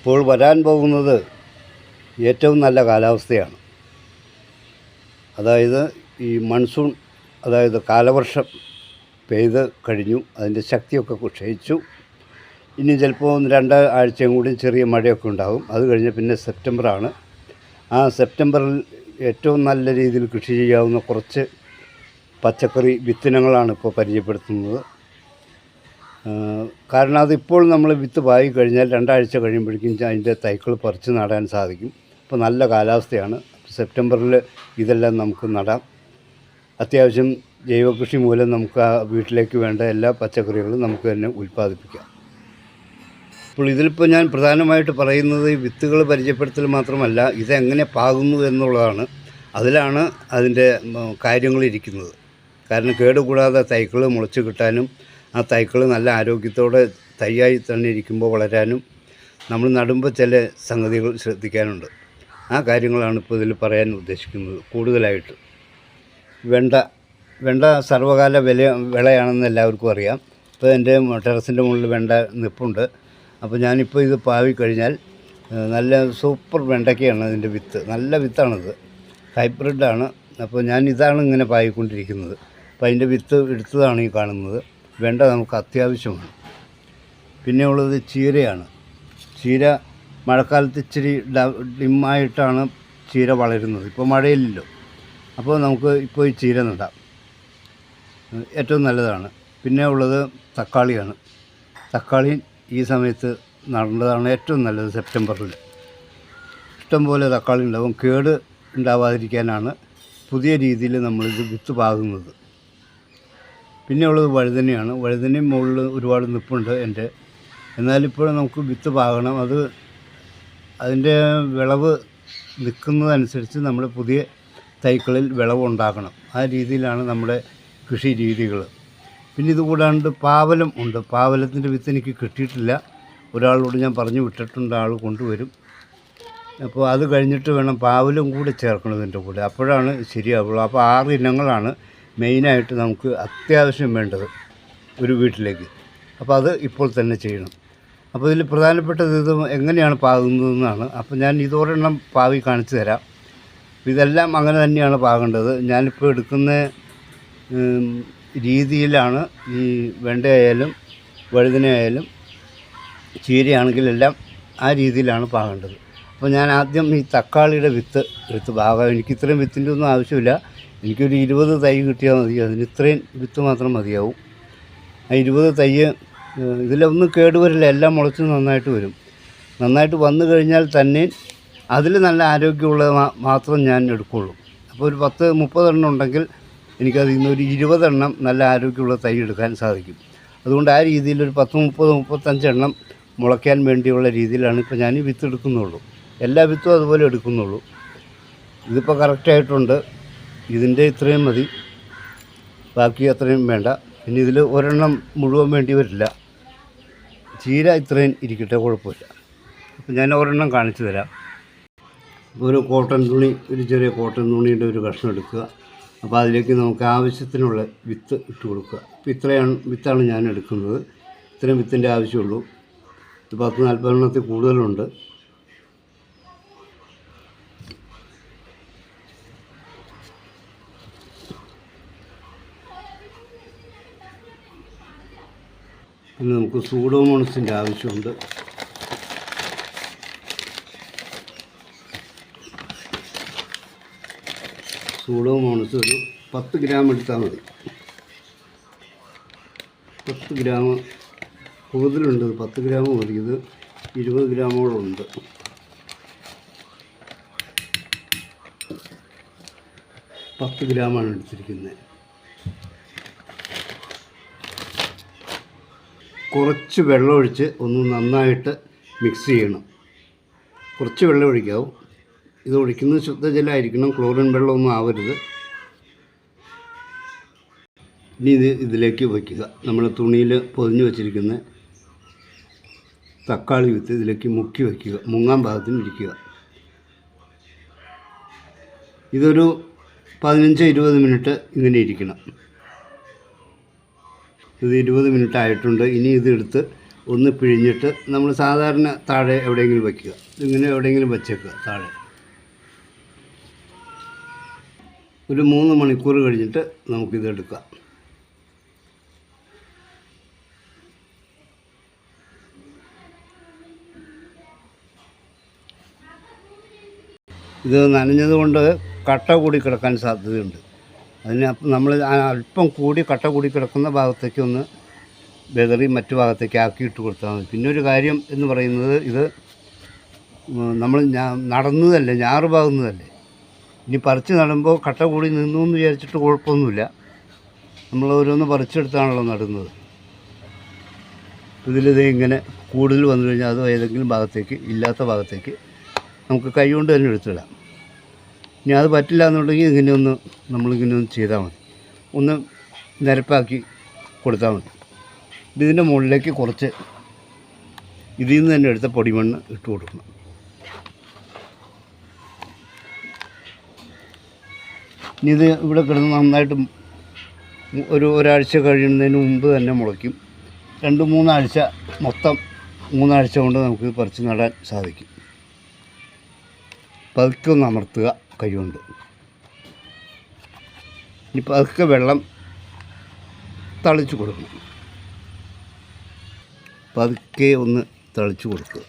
ഇപ്പോൾ വരാൻ പോകുന്നത് ഏറ്റവും നല്ല കാലാവസ്ഥയാണ്. അതായത് ഈ മൺസൂൺ അതായത് കാലവർഷം പെയ്ത് കഴിഞ്ഞു അതിന്റെ ശക്തിയൊക്കെ ക്ഷയിച്ചു. ഇനി ചിലപ്പോൾ ഒന്ന് രണ്ട് ആഴ്ചയും കൂടി ചെറിയ മഴയൊക്കെ ഉണ്ടാകും. അത് കഴിഞ്ഞ് പിന്നെ സെപ്റ്റംബറാണ്. ആ സെപ്റ്റംബറിൽ ഏറ്റവും നല്ല രീതിയിൽ കൃഷി ചെയ്യാവുന്ന കുറച്ച് പച്ചക്കറി വിത്തിനങ്ങളാണ് ഇപ്പോൾ പരിചയപ്പെടുത്തുന്നത്. കാരണം അതിപ്പോൾ നമ്മൾ വിത്ത് പായി കഴിഞ്ഞാൽ രണ്ടാഴ്ച കഴിയുമ്പോഴേക്കും അതിന്റെ തൈക്കൾ പറിച്ച് നടാൻ സാധിക്കും. ഇപ്പോൾ നല്ല കാലാവസ്ഥയാണ്. സെപ്റ്റംബറിൽ ഇതെല്ലാം നമുക്ക് നടാം. അത്യാവശ്യം ജൈവകൃഷി മൂലം നമുക്ക് ആ വീട്ടിലേക്ക് വേണ്ട എല്ലാ പച്ചക്കറികളും നമുക്ക് തന്നെ ഉൽപ്പാദിപ്പിക്കാം. അപ്പോൾ ഇതിലിപ്പോൾ ഞാൻ പ്രധാനമായിട്ട് പറയുന്നത് വിത്തുകൾ പരിചയപ്പെടുത്തൽ മാത്രമല്ല ഇതെങ്ങനെ പാകുന്നു എന്നുള്ളതാണ്. അതിലാണ് അതിന്റെ കാര്യങ്ങളിരിക്കുന്നത്. കാരണം കേടുകൂടാതെ തൈക്കൾ മുളച്ച് കിട്ടാനും ആ തൈകൾ നല്ല ആരോഗ്യത്തോടെ തൈയായി തന്നെ ഇരിക്കുമ്പോൾ വളരാനും നമ്മൾ നടുമ്പോൾ ചില സംഗതികൾ ശ്രദ്ധിക്കാനുണ്ട്. ആ കാര്യങ്ങളാണ് ഇപ്പോൾ ഇതിൽ പറയാൻ ഉദ്ദേശിക്കുന്നത് കൂടുതലായിട്ട്. വെണ്ട വെണ്ട സർവകാല വില വിളയാണെന്ന് എല്ലാവർക്കും അറിയാം. ഇപ്പോൾ എന്റെ ടെറസിന്റെ മുകളിൽ വെണ്ട നിപ്പുണ്ട്. അപ്പോൾ ഞാനിപ്പോൾ ഇത് പാവി കഴിഞ്ഞാൽ നല്ല സൂപ്പർ വെണ്ടയ്ക്കയാണ് അതിന്റെ വിത്ത്. നല്ല വിത്താണിത്. ഹൈബ്രിഡാണ്. അപ്പോൾ ഞാൻ ഇതാണ് ഇങ്ങനെ പായിക്കൊണ്ടിരിക്കുന്നത് അപ്പോൾ അതിന്റെ വിത്ത് എടുത്തതാണ് ഈ കാണുന്നത്. വെണ്ട നമുക്ക് അത്യാവശ്യമാണ്. പിന്നെ ഉള്ളത് ചീരയാണ്. ചീര മഴക്കാലത്ത് ഇച്ചിരി ഡിമ്മായിട്ടാണ് ചീര വളരുന്നത്. ഇപ്പോൾ മഴയില്ലല്ലോ. അപ്പോൾ നമുക്ക് ഇപ്പോൾ ഈ ചീര നടാം. ഏറ്റവും നല്ലതാണ്. പിന്നെ ഉള്ളത് തക്കാളിയാണ്. തക്കാളി ഈ സമയത്ത് നടേണ്ടതാണ് ഏറ്റവും നല്ലത് സെപ്റ്റംബറിൽ ഇഷ്ടംപോലെ തക്കാളി ഉണ്ടാവും. കേട് ഉണ്ടാവാതിരിക്കാനാണ് പുതിയ രീതിയിൽ നമ്മളിത് വിത്ത് പാകുന്നത്. പിന്നെ ഉള്ളത് വഴുതനയാണ്. വഴുതനയും മുകളിൽ ഒരുപാട് നിപ്പുണ്ട് എന്റെ. എന്നാലിപ്പോൾ നമുക്ക് വിത്ത് പാകണം. അത് അതിന്റെ വിളവ് നിൽക്കുന്നതനുസരിച്ച് നമ്മൾ പുതിയ തൈക്കളിൽ വിളവ് ഉണ്ടാക്കണം. ആ രീതിയിലാണ് നമ്മുടെ കൃഷി രീതികൾ. പിന്നെ ഇത് കൂടാണ്ട് പാവലം ഉണ്ട്. പാവലത്തിന്റെ വിത്ത് എനിക്ക് കിട്ടിയിട്ടില്ല. ഒരാളോട് ഞാൻ പറഞ്ഞു വിട്ടിട്ടുണ്ട്. ആൾ കൊണ്ടുവരും. അപ്പോൾ അത് കഴിഞ്ഞിട്ട് വേണം പാവലും കൂടെ ചേർക്കണം ഇതിന്റെ കൂടെ. അപ്പോഴാണ് ശരിയാവുള്ളൂ. അപ്പോൾ ആറ് ഇനങ്ങളാണ്. മെയിനായിട്ട് നമുക്ക് അത്യാവശ്യം വേണ്ടത് ഒരു വീട്ടിലേക്ക്. അപ്പോൾ അത് ഇപ്പോൾ തന്നെ ചെയ്യണം. അപ്പോൾ ഇതിൽ പ്രധാനപ്പെട്ടത് ഇത് എങ്ങനെയാണ് പാകുന്നതെന്നാണ്. അപ്പോൾ ഞാൻ ഇതൊരെണ്ണം പാവി കാണിച്ചു തരാം. ഇതെല്ലാം അങ്ങനെ തന്നെയാണ് പാകേണ്ടത്. ഞാനിപ്പോൾ എടുക്കുന്ന രീതിയിലാണ് ഈ വെണ്ടയായാലും വഴുതനയായാലും ചീരയാണെങ്കിലെല്ലാം ആ രീതിയിലാണ് പാകേണ്ടത്. അപ്പോൾ ഞാൻ ആദ്യം ഈ തക്കാളിയുടെ വിത്ത് എടുത്ത് പാകാം. എനിക്ക് ഇത്രയും വിത്തിന്റെ ഒന്നും ആവശ്യമില്ല. എനിക്കൊരു ഇരുപത് തൈ കിട്ടിയാൽ മതി. അതിന് ഇത്രയും വിത്ത് മാത്രം മതിയാവും. ആ ഇരുപത് തൈ ഇതിലൊന്നും കേടുവരില്ല എല്ലാം മുളച്ച് നന്നായിട്ട് വരും. നന്നായിട്ട് വന്നു കഴിഞ്ഞാൽ തന്നെ അതിൽ നല്ല ആരോഗ്യമുള്ളത് മാത്രം ഞാൻ എടുക്കുള്ളൂ. അപ്പോൾ ഒരു പത്ത് മുപ്പതെണ്ണം ഉണ്ടെങ്കിൽ എനിക്കതിൽ നിന്ന് ഒരു ഇരുപതെണ്ണം നല്ല ആരോഗ്യമുള്ള തൈ എടുക്കാൻ സാധിക്കും. അതുകൊണ്ട് ആ രീതിയിൽ ഒരു പത്ത് മുപ്പത് മുപ്പത്തഞ്ചെണ്ണം മുളയ്ക്കാൻ വേണ്ടിയുള്ള രീതിയിലാണ് ഇപ്പോൾ ഞാൻ വിത്ത് എടുക്കുന്നുള്ളൂ. എല്ലാ വിത്തും അതുപോലെ എടുക്കുന്നുള്ളൂ. ഇതിപ്പോൾ കറക്റ്റായിട്ടുണ്ട്. ഇതിന്റെ ഇത്രയും മതി. ബാക്കി അത്രയും വേണ്ട. പിന്നെ ഇതിൽ ഒരെണ്ണം മുഴുവൻ വേണ്ടി വരില്ല. ചീര ഇത്രയും ഇരിക്കട്ടെ കുഴപ്പമില്ല. അപ്പം ഞാൻ ഒരെണ്ണം കാണിച്ചു തരാം. ഒരു കോട്ടൺ തുണി ഒരു ചെറിയ കോട്ടൺ തുണിയുടെ ഒരു കഷ്ണം എടുക്കുക. അപ്പോൾ അതിലേക്ക് നമുക്ക് ആവശ്യത്തിനുള്ള വിത്ത് ഇട്ട് കൊടുക്കുക. അപ്പോൾ ഇത്രയാണ് വിത്താണ് ഞാൻ എടുക്കുന്നത്. ഇത്രയും വിത്തിന്റെ ആവശ്യമുള്ളൂ. ഇത് പത്ത് നാൽപ്പതെണ്ണത്തിൽ കൂടുതലുണ്ട്. പിന്നെ നമുക്ക് സൂഡോമോണസിന്റെ ആവശ്യമുണ്ട്. സൂഡോമോണസ് ഒരു പത്ത് ഗ്രാം എടുത്താൽ മതി. പത്ത് ഗ്രാം കൂടുതലുണ്ട് പത്ത് ഗ്രാം മതി. ഇത് ഇരുപത് ഗ്രാമോളം ഉണ്ട്. പത്ത് ഗ്രാമാണ് എടുത്തിരിക്കുന്നത്. കുറച്ച് വെള്ളമൊഴിച്ച് ഒന്ന് നന്നായിട്ട് മിക്സ് ചെയ്യണം. കുറച്ച് വെള്ളം ഒഴിക്കാവും. ഇത് ഒഴിക്കുന്നത് ശുദ്ധജലമായിരിക്കണം ക്ലോറിൻ വെള്ളമൊന്നും ആവരുത്. ഇനി ഇത് ഇതിലേക്ക് വയ്ക്കുക. നമ്മൾ തുണിയിൽ പൊതിഞ്ഞ് വച്ചിരിക്കുന്ന തക്കാളി വിത്ത് ഇതിലേക്ക് മുക്കി വയ്ക്കുക. മുങ്ങാൻ ഭാഗത്തും ഇരിക്കുക. ഇതൊരു പതിനഞ്ച് ഇരുപത് മിനിറ്റ് ഇങ്ങനെ ഇരിക്കണം. ഇത് ഇരുപത് മിനിറ്റ് ആയിട്ടുണ്ട്. ഇനി ഇതെടുത്ത് ഒന്ന് പിഴിഞ്ഞിട്ട് നമ്മൾ സാധാരണ താഴെ എവിടെയെങ്കിലും വയ്ക്കുക ഇങ്ങനെ എവിടെയെങ്കിലും വെച്ചേക്കുക താഴെ. ഒരു മൂന്ന് മണിക്കൂർ കഴിഞ്ഞിട്ട് നമുക്കിത് എടുക്കാം. ഇത് നനഞ്ഞത് കൊണ്ട് കട്ട കൂടി കിടക്കാൻ സാധ്യതയുണ്ട്. അതിന് നമ്മൾ അല്പം കൂടി കട്ട കൂടി കിടക്കുന്ന ഭാഗത്തേക്ക് ഒന്ന് മറ്റു ഭാഗത്തേക്ക് ആക്കിയിട്ട് കൊടുത്താൽ മതി. പിന്നെ ഒരു കാര്യം എന്ന് പറയുന്നത് ഇത് നമ്മൾ നടന്നതല്ലേ ഞാറ് പാകുന്നതല്ലേ ഇനി പറിച്ച് നടുമ്പോൾ കട്ട കൂടി നിന്നു എന്ന് വിചാരിച്ചിട്ട് കുഴപ്പമൊന്നുമില്ല. നമ്മൾ ഓരോന്ന് പറിച്ചെടുത്താണല്ലോ നടുന്നത്. ഇതിലിത് ഇങ്ങനെ കൂടുതൽ വന്നു കഴിഞ്ഞാൽ അത് ഏതെങ്കിലും ഭാഗത്തേക്ക് ഇല്ലാത്ത ഭാഗത്തേക്ക് നമുക്ക് കൈ കൊണ്ട് തന്നെ എടുത്തിടാം. ഇനി അത് പറ്റില്ല എന്നുണ്ടെങ്കിൽ ഇങ്ങനെ ഒന്ന് നമ്മളിങ്ങനെ ഒന്ന് ചെയ്താൽ മതി. ഒന്ന് നിരപ്പാക്കി കൊടുത്താൽ മതി. ഇതിന്റെ മുകളിലേക്ക് കുറച്ച് ഇതിൽ നിന്ന് തന്നെ എടുത്ത പൊടിമണ്ണ് ഇട്ട് കൊടുക്കണം. ഇനി ഇത് ഇവിടെ കിടന്ന് നന്നായിട്ട് ഒരു ഒരാഴ്ച കഴിയുന്നതിന് മുമ്പ് തന്നെ മുളയ്ക്കും. രണ്ട് മൂന്നാഴ്ച മൊത്തം മൂന്നാഴ്ച കൊണ്ട് നമുക്ക് പറിച്ച് നടാൻ സാധിക്കും. പതുക്കെ ഒന്ന് അമർത്തുക. കൈകൊണ്ട് ഇനി പതുക്കെ വെള്ളം തളിച്ചു കൊടുക്കണം. പതുക്കെ ഒന്ന് തളിച്ചു കൊടുക്കുക.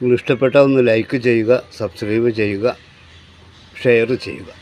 നിങ്ങൾ ഇഷ്ടപ്പെട്ടാൽ ഒന്ന് ലൈക്ക് ചെയ്യുക സബ്സ്ക്രൈബ് ചെയ്യുക ഷെയർ ചെയ്യുക.